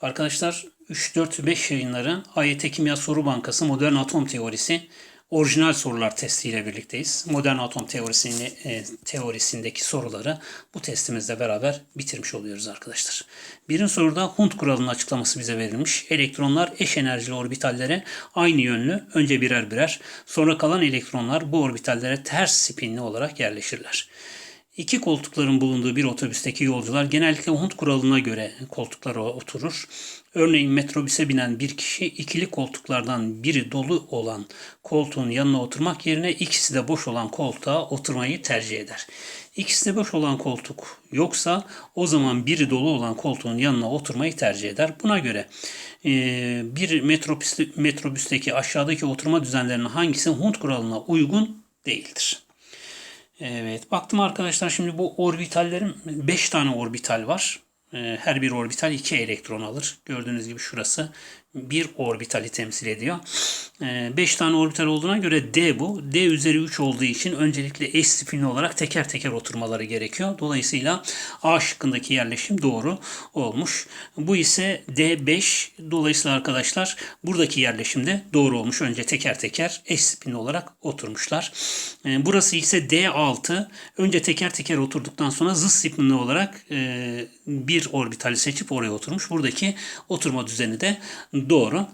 Arkadaşlar 3-4-5 yayınları AYT Kimya Soru Bankası Modern Atom Teorisi orijinal sorular testiyle birlikteyiz. Modern atom teorisini, e, teorisindeki soruları bu testimizle beraber bitirmiş oluyoruz arkadaşlar. Birinci soruda Hund kuralının açıklaması bize verilmiş. Elektronlar eş enerjili orbitallere aynı yönlü önce birer birer sonra kalan elektronlar bu orbitallere ters spinli olarak yerleşirler. İki koltukların bulunduğu bir otobüsteki yolcular genellikle Hund kuralına göre koltuklara oturur. Örneğin metrobüse binen bir kişi ikili koltuklardan biri dolu olan koltuğun yanına oturmak yerine ikisi de boş olan koltuğa oturmayı tercih eder. İkisi de boş olan koltuk yoksa o zaman biri dolu olan koltuğun yanına oturmayı tercih eder. Buna göre e, bir metrobüs, metrobüsteki aşağıdaki oturma düzenlerinin hangisi Hund kuralına uygun değildir? Evet baktım arkadaşlar şimdi bu orbitallerin 5 tane orbital var. Ee, Her bir orbital 2 elektron alır. Gördüğünüz gibi şurası bir orbitali temsil ediyor. 5 tane orbital olduğuna göre D bu. D üzeri 3 olduğu için öncelikle eş spinli olarak teker teker oturmaları gerekiyor. Dolayısıyla A şıkkındaki yerleşim doğru olmuş. Bu ise D5. Dolayısıyla arkadaşlar buradaki yerleşim de doğru olmuş. Önce teker teker eş spinli olarak oturmuşlar. Ee, Burası ise D6. Önce teker teker oturduktan sonra zıt spinli olarak e, bir orbitali seçip oraya oturmuş. Buradaki oturma düzeni de doğru.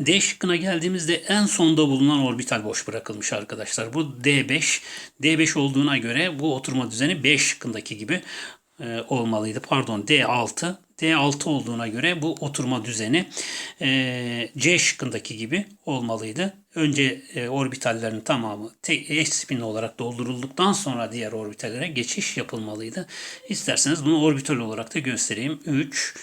D şıkkına geldiğimizde en sonda bulunan orbital boş bırakılmış arkadaşlar. Bu D5. D5 olduğuna göre bu oturma düzeni B şıkkındaki gibi e, olmalıydı. Pardon D6. D6 olduğuna göre bu oturma düzeni e, C şıkkındaki gibi olmalıydı. Önce e, orbitallerin tamamı tek eş spinli olarak doldurulduktan sonra diğer orbitallere geçiş yapılmalıydı. İsterseniz bunu orbital olarak da göstereyim. 3,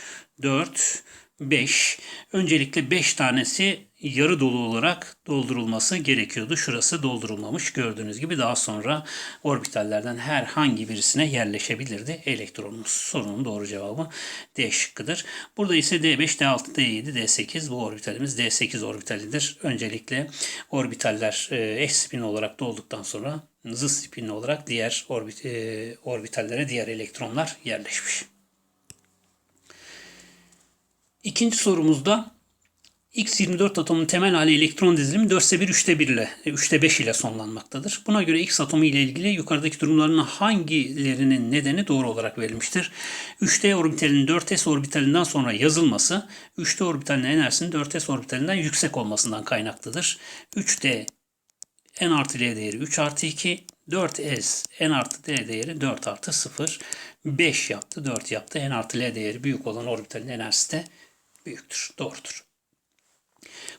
4, 5. Öncelikle 5 tanesi yarı dolu olarak doldurulması gerekiyordu. Şurası doldurulmamış gördüğünüz gibi daha sonra orbitallerden herhangi birisine yerleşebilirdi elektronumuz. Sorunun doğru cevabı D şıkkıdır. Burada ise D5, D6, D7, D8 bu orbitalimiz D8 orbitalidir. Öncelikle orbitaller eş spin olarak dolduktan sonra zıt spin olarak diğer orbit, e, orbitallere diğer elektronlar yerleşmiş. İkinci sorumuzda X24 atomunun temel hali elektron dizilimi 4'te 1, 3'te 1 ile, 3'te 5 ile sonlanmaktadır. Buna göre X atomu ile ilgili yukarıdaki durumların hangilerinin nedeni doğru olarak verilmiştir? 3D orbitalinin 4s orbitalinden sonra yazılması, 3D orbitalinin enerjisinin 4s orbitalinden yüksek olmasından kaynaklıdır. 3D n artı L değeri 3 artı 2, 4S n artı D değeri 4 artı 0, 5 yaptı, 4 yaptı. n artı L değeri büyük olan orbitalin enerjisi de büyüktür. Doğrudur.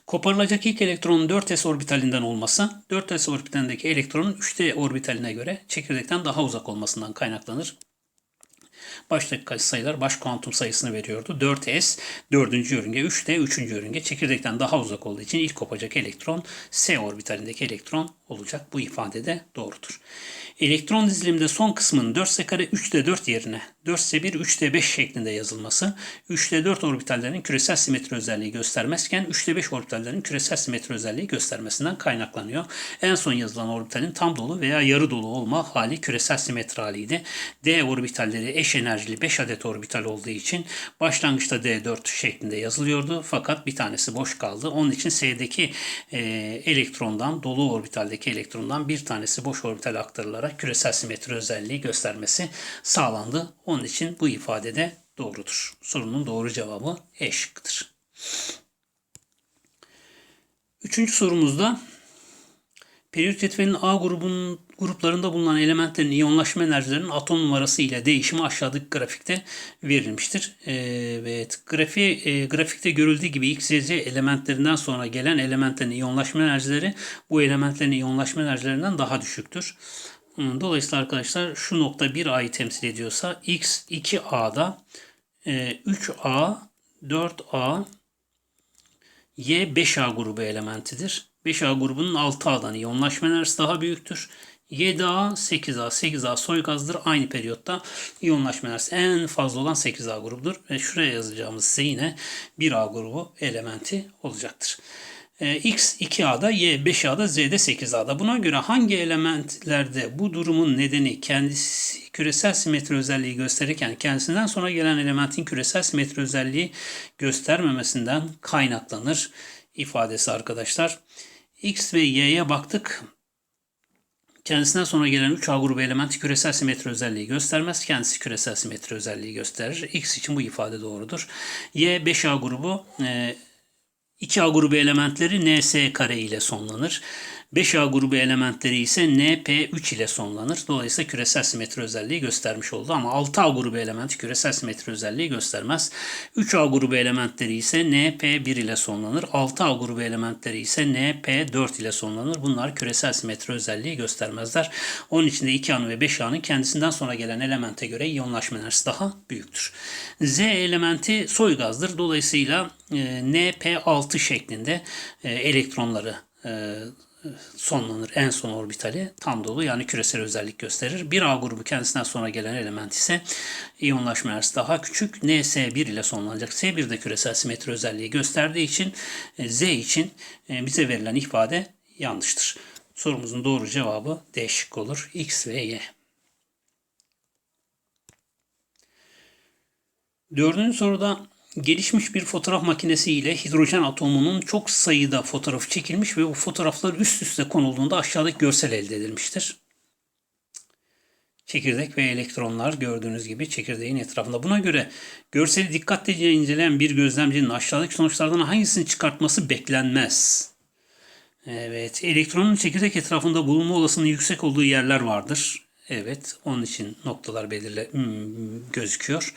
Koparılacak ilk elektronun 4s orbitalinden olması, 4s orbitalindeki elektronun 3d orbitaline göre çekirdekten daha uzak olmasından kaynaklanır. Baştaki sayılar baş kuantum sayısını veriyordu. 4s 4. yörünge, 3d 3. yörünge çekirdekten daha uzak olduğu için ilk kopacak elektron s orbitalindeki elektron olacak. Bu ifade de doğrudur. Elektron diziliminde son kısmının 4s kare 3d 4 yerine 4s 1 3d 5 şeklinde yazılması 3d 4 orbitallerin küresel simetri özelliği göstermezken 3d 5 orbitallerin küresel simetri özelliği göstermesinden kaynaklanıyor. En son yazılan orbitalin tam dolu veya yarı dolu olma hali küresel simetri haliydi. D orbitalleri eş enerjili 5 adet orbital olduğu için başlangıçta D4 şeklinde yazılıyordu fakat bir tanesi boş kaldı. Onun için S'deki e, elektrondan dolu orbitaldeki elektrondan bir tanesi boş orbitale aktarılarak küresel simetri özelliği göstermesi sağlandı. Onun için bu ifade de doğrudur. Sorunun doğru cevabı E şıkkıdır. Üçüncü sorumuzda periyot cetvelinin A grubunun gruplarında bulunan elementlerin iyonlaşma enerjilerinin atom numarası ile değişimi aşağıdaki grafikte verilmiştir. Evet, grafi, e, grafikte görüldüğü gibi X, Y, Z elementlerinden sonra gelen elementlerin iyonlaşma enerjileri bu elementlerin iyonlaşma enerjilerinden daha düşüktür. Dolayısıyla arkadaşlar şu nokta 1A'yı temsil ediyorsa X 2A'da 3A, 4A, Y 5A grubu elementidir. 5A grubunun 6A'dan iyonlaşma enerjisi daha büyüktür. 7A, 8A, 8A soy gazdır. Aynı periyotta iyonlaşma enerjisi en fazla olan 8A grubudur. Ve şuraya yazacağımız ise yine 1A grubu elementi olacaktır. e, X 2A'da, Y 5A'da, Z de 8A'da. Buna göre hangi elementlerde bu durumun nedeni kendisi küresel simetri özelliği gösterirken kendisinden sonra gelen elementin küresel simetri özelliği göstermemesinden kaynaklanır ifadesi arkadaşlar. X ve Y'ye baktık. Kendisinden sonra gelen 3A grubu elementi küresel simetri özelliği göstermez. Kendisi küresel simetri özelliği gösterir. X için bu ifade doğrudur. Y 5A grubu e, 2A grubu elementleri NS kare ile sonlanır. 5A grubu elementleri ise NP3 ile sonlanır. Dolayısıyla küresel simetri özelliği göstermiş oldu ama 6A grubu elementi küresel simetri özelliği göstermez. 3A grubu elementleri ise NP1 ile sonlanır. 6A grubu elementleri ise NP4 ile sonlanır. Bunlar küresel simetri özelliği göstermezler. Onun için de 2A'nın ve 5A'nın kendisinden sonra gelen elemente göre iyonlaşma enerjisi daha büyüktür. Z elementi soy gazdır. Dolayısıyla e, NP6 şeklinde e, elektronları e, sonlanır en son orbitali tam dolu yani küresel özellik gösterir. Bir A grubu kendisinden sonra gelen element ise iyonlaşma enerjisi daha küçük. NS1 ile sonlanacak. S1 de küresel simetri özelliği gösterdiği için e, Z için e, bize verilen ifade yanlıştır. Sorumuzun doğru cevabı D şıkkı olur. X ve Y. Dördüncü soruda gelişmiş bir fotoğraf makinesi ile hidrojen atomunun çok sayıda fotoğrafı çekilmiş ve bu fotoğraflar üst üste konulduğunda aşağıdaki görsel elde edilmiştir. Çekirdek ve elektronlar gördüğünüz gibi çekirdeğin etrafında. Buna göre görseli dikkatlice inceleyen bir gözlemcinin aşağıdaki sonuçlardan hangisini çıkartması beklenmez? Evet, elektronun çekirdek etrafında bulunma olasılığı yüksek olduğu yerler vardır. Evet, onun için noktalar belirle hmm, gözüküyor.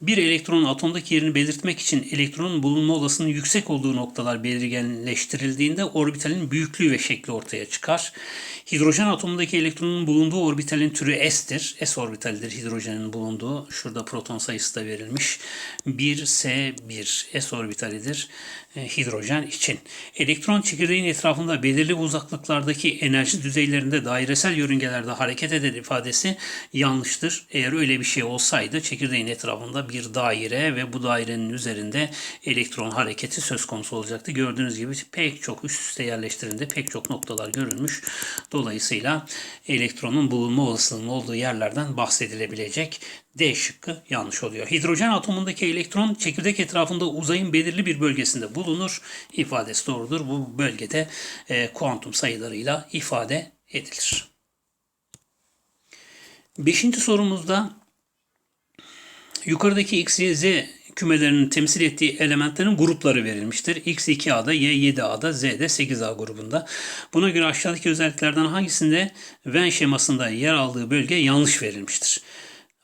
Bir elektronun atomdaki yerini belirtmek için elektronun bulunma olasılığının yüksek olduğu noktalar belirginleştirildiğinde orbitalin büyüklüğü ve şekli ortaya çıkar. Hidrojen atomundaki elektronun bulunduğu orbitalin türü S'tir. S orbitalidir hidrojenin bulunduğu. Şurada proton sayısı da verilmiş. 1S1 S orbitalidir hidrojen için. Elektron çekirdeğin etrafında belirli uzaklıklardaki enerji düzeylerinde dairesel yörüngelerde hareket eder ifadesi yanlıştır. Eğer öyle bir şey olsaydı çekirdeğin etrafında bir daire ve bu dairenin üzerinde elektron hareketi söz konusu olacaktı. Gördüğünüz gibi pek çok üst üste yerleştirildi. Pek çok noktalar görülmüş. Dolayısıyla elektronun bulunma olasılığının olduğu yerlerden bahsedilebilecek. D şıkkı yanlış oluyor. Hidrojen atomundaki elektron çekirdek etrafında uzayın belirli bir bölgesinde bulunur. İfadesi doğrudur. Bu bölgede e, kuantum sayılarıyla ifade edilir. Beşinci sorumuzda yukarıdaki X, Y, Z kümelerinin temsil ettiği elementlerin grupları verilmiştir. X 2A'da, Y 7A'da, Z de 8A grubunda. Buna göre aşağıdaki özelliklerden hangisinde Venn şemasında yer aldığı bölge yanlış verilmiştir.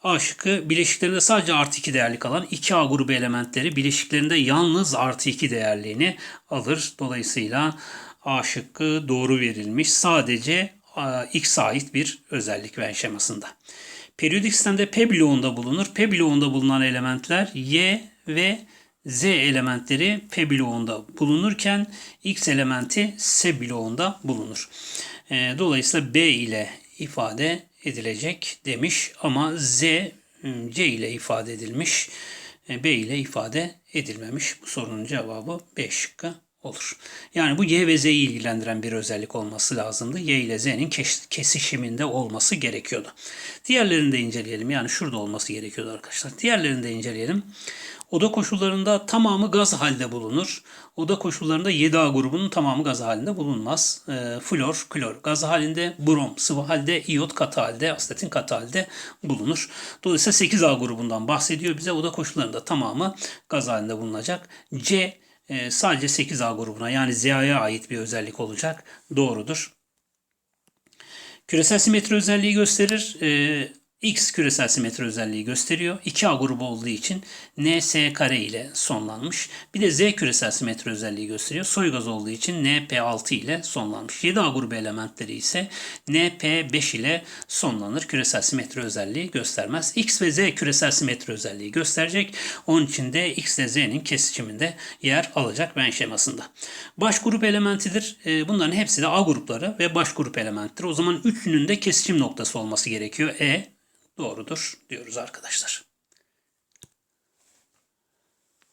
A şıkkı bileşiklerinde sadece artı 2 değerli kalan 2A grubu elementleri bileşiklerinde yalnız artı 2 değerliğini alır. Dolayısıyla A şıkkı doğru verilmiş. Sadece X'e ait bir özellik Venn şemasında. Periyodik sistemde P bloğunda bulunur. P bloğunda bulunan elementler Y ve Z elementleri P bloğunda bulunurken X elementi S bloğunda bulunur. E, dolayısıyla B ile ifade edilecek demiş ama Z C ile ifade edilmiş. E, B ile ifade edilmemiş. Bu sorunun cevabı B şıkkı olur. Yani bu Y ve Z'yi ilgilendiren bir özellik olması lazımdı. Y ile Z'nin kesişiminde olması gerekiyordu. Diğerlerini de inceleyelim. Yani şurada olması gerekiyordu arkadaşlar. Diğerlerini de inceleyelim. Oda koşullarında tamamı gaz halde bulunur. Oda koşullarında 7A grubunun tamamı gaz halinde bulunmaz. E, flor, klor gaz halinde, brom sıvı halde, iot katı halde, asetin katı halde bulunur. Dolayısıyla 8A grubundan bahsediyor bize. Oda koşullarında tamamı gaz halinde bulunacak. C e, sadece 8A grubuna yani Z'ye ait bir özellik olacak. Doğrudur. Küresel simetri özelliği gösterir. E, X küresel simetri özelliği gösteriyor. 2A grubu olduğu için NS kare ile sonlanmış. Bir de Z küresel simetri özelliği gösteriyor. Soy gaz olduğu için NP6 ile sonlanmış. 7A grubu elementleri ise NP5 ile sonlanır. Küresel simetri özelliği göstermez. X ve Z küresel simetri özelliği gösterecek. Onun için de X ile Z'nin kesişiminde yer alacak Venn şemasında. Baş grup elementidir. Ee, bunların hepsi de A grupları ve baş grup elementtir. O zaman üçünün de kesişim noktası olması gerekiyor. E, doğrudur diyoruz arkadaşlar.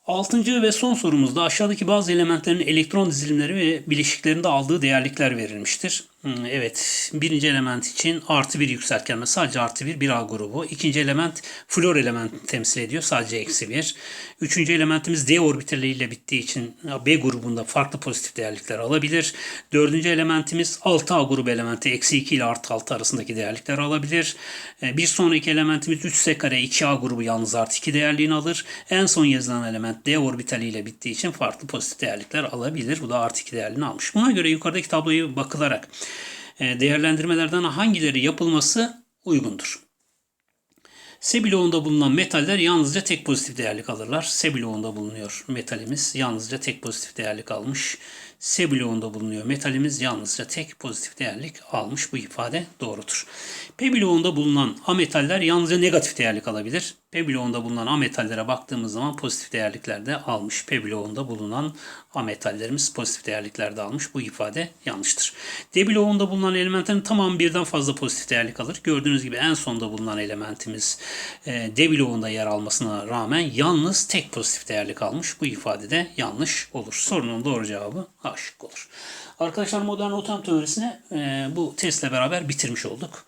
Altıncı ve son sorumuzda aşağıdaki bazı elementlerin elektron dizilimleri ve bileşiklerinde aldığı değerlikler verilmiştir. Hmm, Evet, birinci element için artı bir yükseltgenme sadece artı bir, bir A grubu. İkinci element flor element temsil ediyor sadece eksi bir. Üçüncü elementimiz D orbitaliyle bittiği için B grubunda farklı pozitif değerlikler alabilir. Dördüncü elementimiz 6A grubu elementi eksi 2 ile artı 6 arasındaki değerlikler alabilir. Ee, Bir sonraki elementimiz 3S kare 2A grubu yalnız artı 2 değerliğini alır. En son yazılan element D orbitaliyle bittiği için farklı pozitif değerlikler alabilir. Bu da artı 2 değerliğini almış. Buna göre yukarıdaki tabloyu bakılarak değerlendirmelerden hangileri yapılması uygundur? S bloğunda bulunan metaller yalnızca tek pozitif değerlik alırlar. S bloğunda bulunuyor metalimiz yalnızca tek pozitif değerlik almış. S bloğunda bulunuyor metalimiz yalnızca tek pozitif değerlik almış. Bu ifade doğrudur. P bloğunda bulunan ametaller yalnızca negatif değerlik alabilir. P bloğunda bulunan ametallere baktığımız zaman pozitif değerliklerde almış. P bloğunda bulunan ametallerimiz pozitif değerliklerde almış. Bu ifade yanlıştır. D bloğunda bulunan elementlerin tamamı birden fazla pozitif değerlik alır. Gördüğünüz gibi en sonda bulunan elementimiz e, D bloğunda yer almasına rağmen yalnız tek pozitif değerlik almış. Bu ifade de yanlış olur. Sorunun doğru cevabı A olur. Arkadaşlar modern otom teorisini e, bu testle beraber bitirmiş olduk.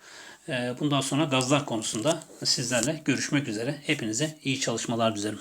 E, bundan sonra gazlar konusunda sizlerle görüşmek üzere. Hepinize iyi çalışmalar dilerim.